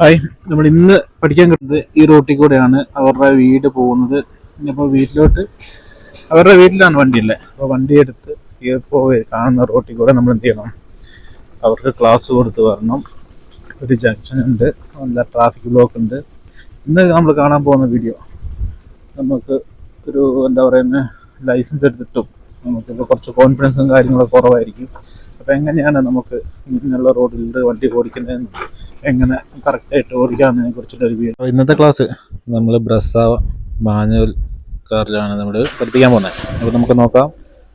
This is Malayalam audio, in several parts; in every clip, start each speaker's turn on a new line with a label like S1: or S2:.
S1: ഹായ്. നമ്മൾ ഇന്ന് പഠിക്കാൻ കിട്ടുന്നത് ഈ റോട്ടിൽ കൂടെയാണ് അവരുടെ വീട് പോകുന്നത്. ഇനിയിപ്പോൾ വീട്ടിലോട്ട് അവരുടെ വീട്ടിലാണ് വണ്ടിയല്ലേ അപ്പോൾ വണ്ടി എടുത്ത് ഇപ്പോൾ കാണുന്ന റോട്ടിൽ കൂടെ നമ്മൾ എന്ത് ചെയ്യണം? അവർക്ക് ക്ലാസ് കൊടുത്ത് വരണം. ഒരു ജംഗ്ഷൻ ഉണ്ട്. നല്ല ട്രാഫിക് ബ്ലോക്ക് ഉണ്ട്. ഇന്ന് നമ്മൾ കാണാൻ പോകുന്ന വീഡിയോ നമുക്ക് ഒരു എന്താ പറയുന്നത് ലൈസൻസ് എടുത്തിട്ടും നമുക്കിപ്പോൾ കുറച്ച് കോൺഫിഡൻസും കാര്യങ്ങളൊക്കെ കുറവായിരിക്കും. അപ്പോൾ എങ്ങനെയാണ് നമുക്ക് ഇങ്ങനെയുള്ള റോഡിൽ വണ്ടി ഓടിക്കുന്നതെന്ന് എങ്ങനെ കറക്റ്റായിട്ട് ഓടിക്കാമെന്നതിനെ കുറിച്ചിട്ടൊരു വീഡിയോ ഇന്നത്തെ ക്ലാസ് നമ്മൾ ബ്രസ മാനുവൽ കാറിലാണ് നമ്മൾ പഠിപ്പിക്കാൻ പോകുന്നത്. അപ്പോൾ നമുക്ക് നോക്കാം.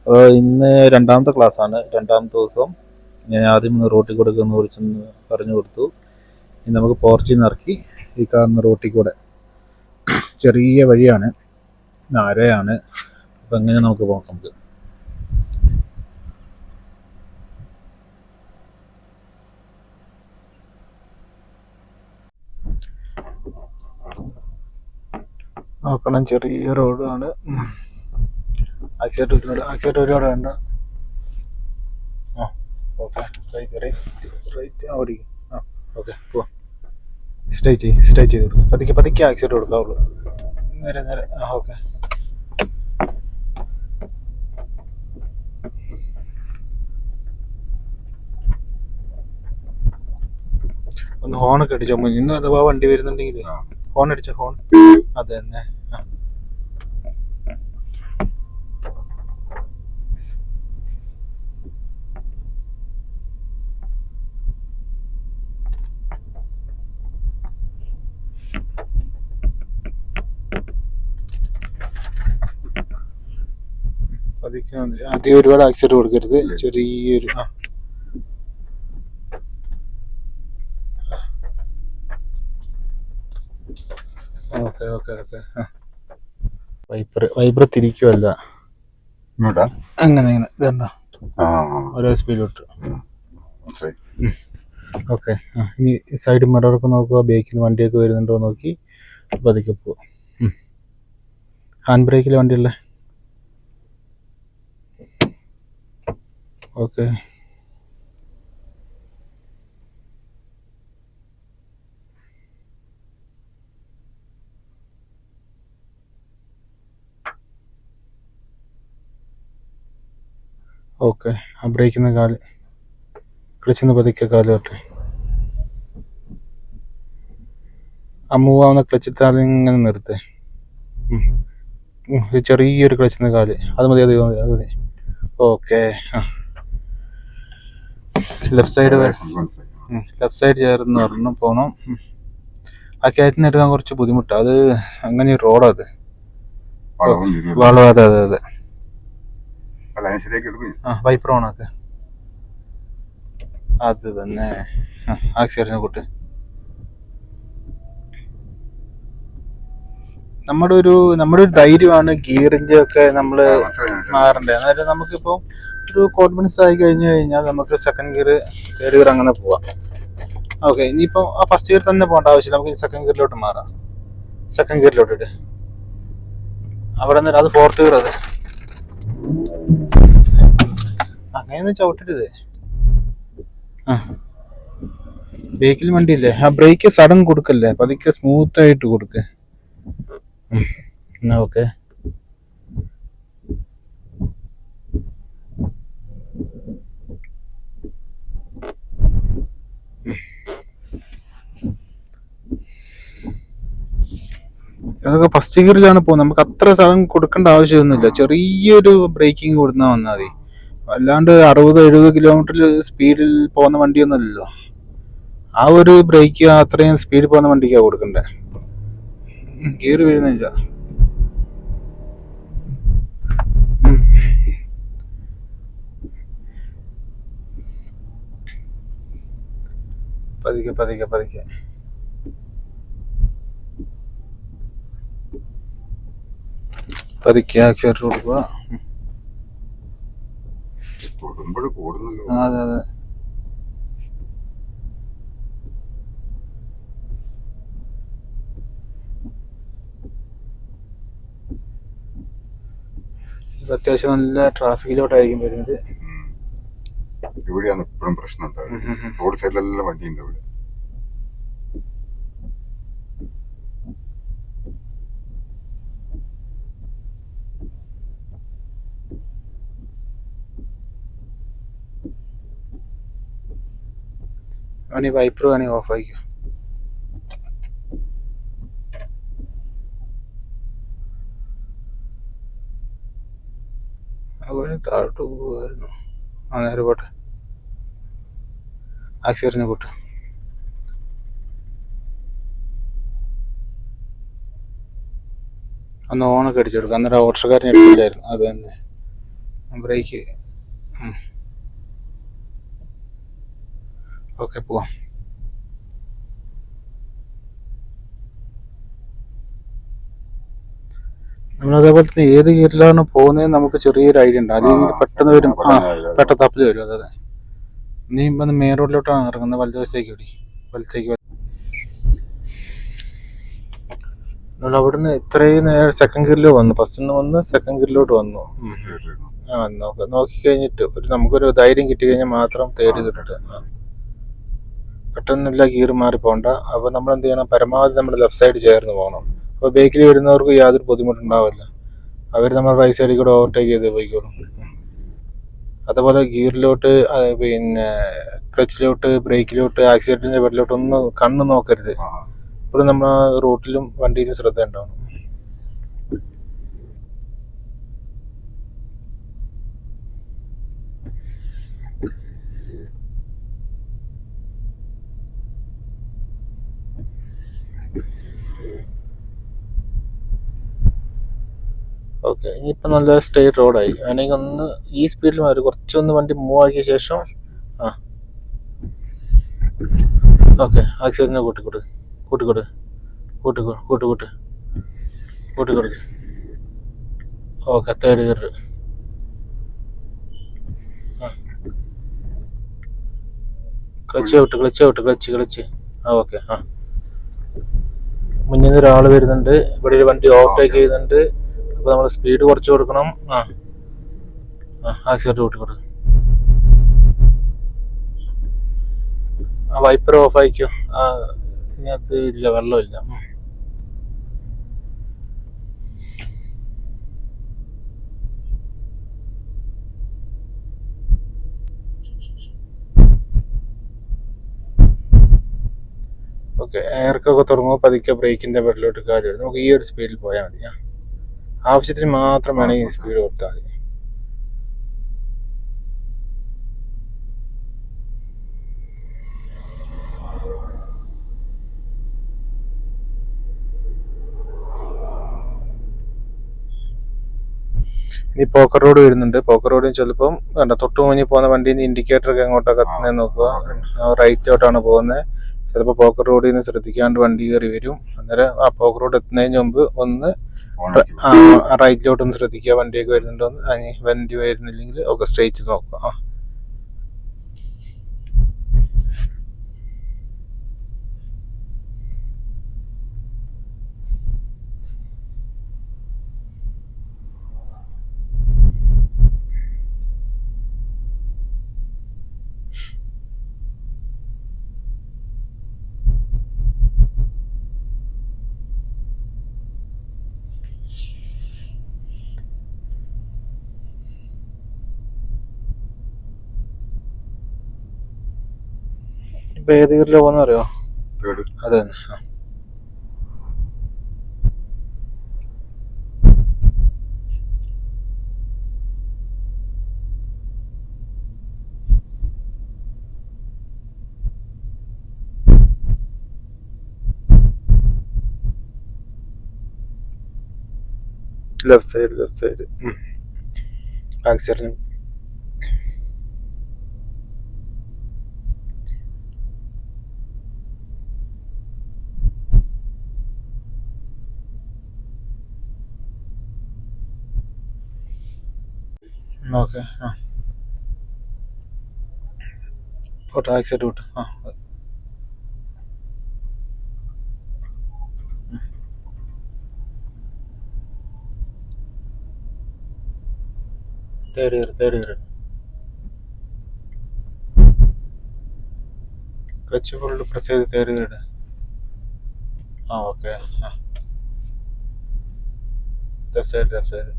S1: അപ്പോൾ ഇന്ന് രണ്ടാമത്തെ ക്ലാസ്സാണ് രണ്ടാമത്തെ ദിവസം ഞാൻ ആദ്യം റോട്ടിൽ കൂടെ ഒന്ന് പറഞ്ഞു കൊടുത്തു. ഇനി നമുക്ക് പോർച്ചിൽ നിന്ന് ഇറക്കി ഈ കാണുന്ന റോട്ടിൽ കൂടെ. ചെറിയ വഴിയാണ്. നാരയാണ് അപ്പം എങ്ങനെ നമുക്ക് പോകാം നമുക്ക്? നോക്കണം. ചെറിയ റോഡാണ്. ആക്സിഡന്റ് ഒരുപാട് ആക്സിഡന്റ് ഒരുപാട് വേണ്ട. ആ ഓക്കെ. റൈറ്റ് റൈറ്റ് റൈറ്റ് ആ ഓടിക്കും ആ ഓക്കെ പോവാം സ്റ്റേ ചെയ്യ് സ്റ്റേ ചെയ്ത് കൊടുക്കും. പതുക്കെ പതുക്കെ ആക്സിഡന്റ് കൊടുക്കാവുള്ളൂ. നേരെ നേരെ. ആ ഓക്കെ. ഒന്ന് ഹോണൊക്കെ അടിച്ചോ? ഇന്ന് അഥവാ വണ്ടി വരുന്നുണ്ടെങ്കിൽ ഹോൺ അടിച്ച ഹോൺ അത് തന്നെ. ആദ്യം ഒരുപാട് ആക്സിഡന്റ് കൊടുക്കരുത്. ചെറിയൊരു ആ. Okay okay okay. Wiper wiper തിരിക്കുമല്ല
S2: ഇങ്ങോട്ടാ?
S1: അങ്ങനെ അങ്ങനെ ഇതണ്ട ഓരോ സ്പീഡിലോട്ട് ഓക്കെ. ഇനി സൈഡ് മിററൊക്കെ നോക്കുക ബേക്കിൽ വണ്ടിയൊക്കെ വരുന്നുണ്ടോ നോക്കി പതുക്കെ പോവാം. ഹാൻഡ് ബ്രേക്കിലെ വണ്ടിയല്ലേ? ഓക്കെ. ഓക്കെ. ആ ബ്രേക്കിന്ന് കാൽ. ക്ലച്ചിന്ന് പതുക്കെ കാൽ തൊട്ടെ. ആ മൂവ് ആവുന്ന ക്ലച്ച് താഴെ ഇങ്ങനെ നിർത്തേ. ചെറിയൊരു ക്ലച്ചിന്ന് കാൽ. അത് മതി അത് മതി അത് മതി. ഓക്കെ. ആ. ലെഫ്റ്റ് സൈഡ് ലെഫ്റ്റ് സൈഡ് ചേർന്ന് പറഞ്ഞു പോകണം ആ നിന്ന് എടുക്കാൻ കുറച്ച് ബുദ്ധിമുട്ടാണ് അത് അങ്ങനെ റോഡാണ് അത്.
S2: വളവും.
S1: അതെ അതെ അതെ.
S2: അല്ല ഞാൻ ശരിയാക്കി എടുക്കും
S1: ആ വൈപ്പർ ഓണാക്ക് അത് തന്നെ. ആക്സിഡന്റ് കൂട്ട്. നമ്മുടെ ഒരു നമ്മുടെ ഒരു ധൈര്യമാണ് ഗിയറിന്റെ ഒക്കെ നമ്മൾ. മാറണ്ടേ അതായത് നമുക്കിപ്പോൾ ഒരു കോൺഫിഡൻസ് ആയി കഴിഞ്ഞു കഴിഞ്ഞാൽ നമുക്ക് സെക്കൻഡ് ഗിയർ തേർഡ് ഗിയർ അങ്ങനെ പോവാം. ഓക്കെ ഇനിയിപ്പോൾ ആ ഫസ്റ്റ് ഗിയർ തന്നെ പോകേണ്ട ആവശ്യമില്ല. നമുക്ക് സെക്കൻഡ് ഗിയറിലോട്ട് മാറാം. സെക്കൻഡ് ഗിയറിലോട്ട് അവിടെ നിന്ന് അത് ഫോർത്ത് ഗിയർ അത്. അങ്ങനെയൊന്നും ചവിട്ടരുത് ആ. ബ്രേക്കിൽ വണ്ടിയില്ലേ? ആ ബ്രേക്ക് സഡൻ കൊടുക്കല്ലേ? പതുക്കെ സ്മൂത്ത് ആയിട്ട് കൊടുക്ക്. എന്നാ ഓക്കെ. അതൊക്കെ ഫസ്റ്റ് ഗിയറിലാണ് പോകുന്നത്. നമുക്ക് അത്ര സ്ഥലം കൊടുക്കേണ്ട ആവശ്യമൊന്നുമില്ല. ചെറിയൊരു ബ്രേക്കിംഗ് കൊടുത്താൽ വന്നാൽ മതി. അല്ലാണ്ട് അറുപത് എഴുപത് കിലോമീറ്ററിൽ സ്പീഡിൽ പോകുന്ന വണ്ടിയൊന്നുമല്ലല്ലോ. ആ ഒരു ബ്രേക്ക് അത്രയും സ്പീഡിൽ പോകുന്ന വണ്ടിക്കാണ് കൊടുക്കണ്ടേ? ഗിയർ വീഴുന്നില്ല. പതുക്കെ പതുക്കെ പതുക്കെ. പതുക്കെ ആക്സിഡന്റ് കൊടുക്കുക.
S2: തൊടുമ്പോൾ കൂടുന്നല്ലോ.
S1: ആ, അതെ അതെ. അത്യാവശ്യം നല്ല ട്രാഫിക്കിലോട്ടായിരിക്കും വരുന്നത്.
S2: ഇവിടെയാണ് ഇപ്പോഴും പ്രശ്നം ഉണ്ടാവുക. റോഡ് സൈഡിലെല്ലാം വണ്ടി ഉണ്ട് ഇവിടെ.
S1: അവന് വൈപ്പർ വേണമെങ്കിൽ ഓഫ് ആയിക്കോ. അവന് താഴോട്ട് പോകുമായിരുന്നു ആ നേരെ പോട്ടെ. ആക്സിഡന്റിനെ പോട്ടെ. അന്ന് ഓണൊക്കെ അടിച്ചെടുക്കും. അന്നേരം ഓട്ടർക്കാരനെ എടുക്കില്ലായിരുന്നു അത് തന്നെ. ബ്രേക്ക് ഓക്കെ പോവാം നമ്മൾ അതേപോലെ തന്നെ ഏത് ഗിയറിലാണ് പോകുന്നത് നമുക്ക് ചെറിയൊരു ഐഡിയ ഉണ്ട്. അത് കഴിഞ്ഞ് പെട്ടെന്ന് വരും. ആ പെട്ടെന്ന് തപ്പിൽ വരും അതെ. അതെ നീ ഇപ്പം മെയിൻ റോഡിലോട്ടാണ് ഇറങ്ങുന്നത്. വലതുവശത്തേക്ക് ഓടി. വലത്തേക്ക് നമ്മൾ അവിടുന്ന് ഇത്രയും നേരം സെക്കൻഡ് ഗിയറിൽ വന്നു. ഫസ്റ്റ് നിന്ന് വന്ന് സെക്കൻഡ് ഗിയറിലോട്ട് വന്നു. ആ നോക്ക നോക്കി കഴിഞ്ഞിട്ട് ഒരു നമുക്കൊരു ധൈര്യം കിട്ടി കഴിഞ്ഞാൽ മാത്രം തേടി കിട്ടിട്ട് പെട്ടെന്നില്ല ഗിയർ മാറി പോകണ്ട അപ്പോൾ നമ്മൾ എന്ത് ചെയ്യണം? പരമാവധി നമ്മൾ ലെഫ്റ്റ് സൈഡ് ചേർന്ന് പോകണം. അപ്പോൾ ബേക്കിൽ വരുന്നവർക്ക് യാതൊരു ബുദ്ധിമുട്ടുണ്ടാവില്ല. അവർ നമ്മൾ റൈറ്റ് സൈഡിൽ കൂടെ ഓവർടേക്ക് ചെയ്ത് പോയിക്കോളും. അതുപോലെ ഗിയറിലോട്ട് പിന്നെ ക്ലച്ചിലോട്ട് ബ്രേക്കിലോട്ട് ആക്സിഡന്റിന്റെ പേരിലോട്ട് ഒന്നും കണ്ണ് നോക്കരുത്. ഇപ്പോഴും നമ്മൾ റൂട്ടിലും വണ്ടിയിലും ശ്രദ്ധ ഉണ്ടാവണം. ഓക്കെ ഇനിയിപ്പോൾ നല്ല സ്ട്രെയിറ്റ് റോഡായി വേണമെങ്കിൽ ഒന്ന് ഈ സ്പീഡിൽ മാറി കുറച്ചൊന്ന് വണ്ടി മൂവ് ആക്കിയ ശേഷം ആ. ഓക്കെ ആക്സിഡന്റിനെ കൂട്ടിക്കൊടു കൂട്ടിക്കൊടു കൂട്ടി കൂട്ടി കൂട്ടിക്കൊടുക്ക് ഓക്കെ തേർഡ് ഗിയർ ക്ലച്ച് വിട്ട് ക്ലച്ച് വിട്ട് ക്ലച്ച് ക്ലച്ച് ആ ഓക്കെ ആ. മുന്നിൽ നിന്ന് ഒരാൾ വരുന്നുണ്ട്. ഇവിടെ ഒരു വണ്ടി ഓവർടേക്ക് ചെയ്യുന്നുണ്ട്. അപ്പോൾ നമ്മൾ സ്പീഡ് കുറച്ച് കൊടുക്കണം ആ ആക്സിഡന്റ് കൂട്ടി കൊടുക്കണം ആ വൈപ്പർ ഓഫ് ആയിക്കോ ആ ഇതിനകത്ത് ഇല്ല വെള്ളമില്ല. ഓക്കെ എയർക്കൊക്കെ തുടങ്ങുമ്പോൾ പതുക്കെ ബ്രേക്കിന്റെ പെടലോട്ട് കാര്യം വരും. നമുക്ക് ഈ ഒരു സ്പീഡിൽ പോയാൽ മതിയാ. ആവശ്യത്തിന് മാത്രം വേണമെങ്കിൽ സ്പീഡ് കൊടുത്താൽ മതി. ഇനി പോക്കർ റോഡ് വരുന്നുണ്ട്. പോക്കർ റോഡിൽ ചിലപ്പം വേണ്ട തൊട്ട് മുന്നിൽ പോകുന്ന വണ്ടിയിൽ നിന്ന് ഇൻഡിക്കേറ്റർ ഒക്കെ എങ്ങോട്ടാണ് കത്തുന്നത് നോക്കുക. റൈറ്റിലോട്ടാണ് പോകുന്നത്. ചിലപ്പോൾ പോക്കർ റോഡിൽ നിന്ന് ശ്രദ്ധിക്കാണ്ട് വണ്ടി കയറി വരും. അന്നേരം ആ പോക്കർ റോഡ് എത്തുന്നതിന് മുമ്പ് ഒന്ന് റൈറ്റിലോട്ടൊന്ന് ശ്രദ്ധിക്കുക വണ്ടിയൊക്കെ വരുന്നുണ്ടോ എന്ന് വണ്ടി വരുന്നില്ലെങ്കിൽ ഒക്കെ സ്ട്രേറ്റ് നോക്കുക ഇപ്പൊ ഏത് ഗിയറിലാ പോകുന്ന അറിയോ? അതെ. Left side left side accident okay ആ. പോട്ടെ ആക്സിഡന്റ് വിട്ട് ആ. Third gear third gear clutch full press ചെയ്ത് തേർഡ് ഇയർ ആ ഓക്കെ ആ. Left side left side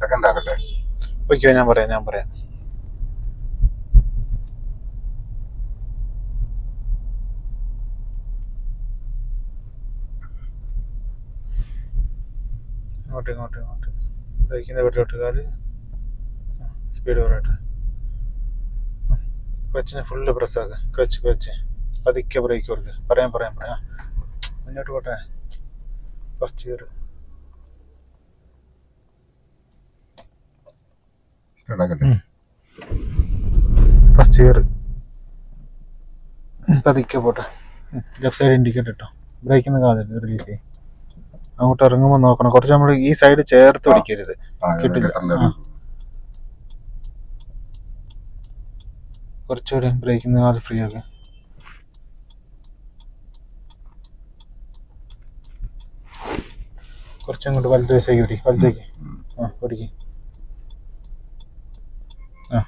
S2: second ആക്കട്ടെ
S1: okay ഞാൻ പറയാം ഞാൻ പറയാം. ഇങ്ങോട്ട് ഇങ്ങോട്ട് ഇങ്ങോട്ട്. ബൈക്കിന്റെ വീട്ടിലോട്ട് കാൽ. സ്പീഡ് പറയട്ടെ ക്ലച്ചിനെ ഫുള്ള് പ്രസ്സാക്കുക ക്ലച്ച് ക്ലച്ച് പതുക്കെ ബ്രേക്ക് കൊടുക്കുക പറയാം പറയാം പറയാം. മുന്നോട്ട് പോട്ടെ. ഫസ്റ്റ് ഇയർ
S2: ആക്കട്ടെ
S1: ഫസ്റ്റ് ഇയർ പതിക്കെ പോട്ടെ. ലെഫ്റ്റ് സൈഡ് ഇൻഡിക്കേറ്റർ ഇട്ടോ. ബ്രേക്കിന്ന് കാതരുത് റിലീസ് ചെയ്യും അങ്ങോട്ട് ഇറങ്ങുമ്പോൾ നോക്കണം. കുറച്ച് നമ്മൾ ഈ സൈഡ് ചേർത്ത് പിടിക്കരുത്. കിട്ടില്ല. കുറച്ചുകൂടി ബ്രേക്കിന്ന് കാൽ ഫ്രീ ആക്കുക കുറച്ചങ്ങോട്ട് വലത് വശത്തേക്ക് പിടി. വലത്തേക്ക്. ആ പിടിക്ക്. Ah.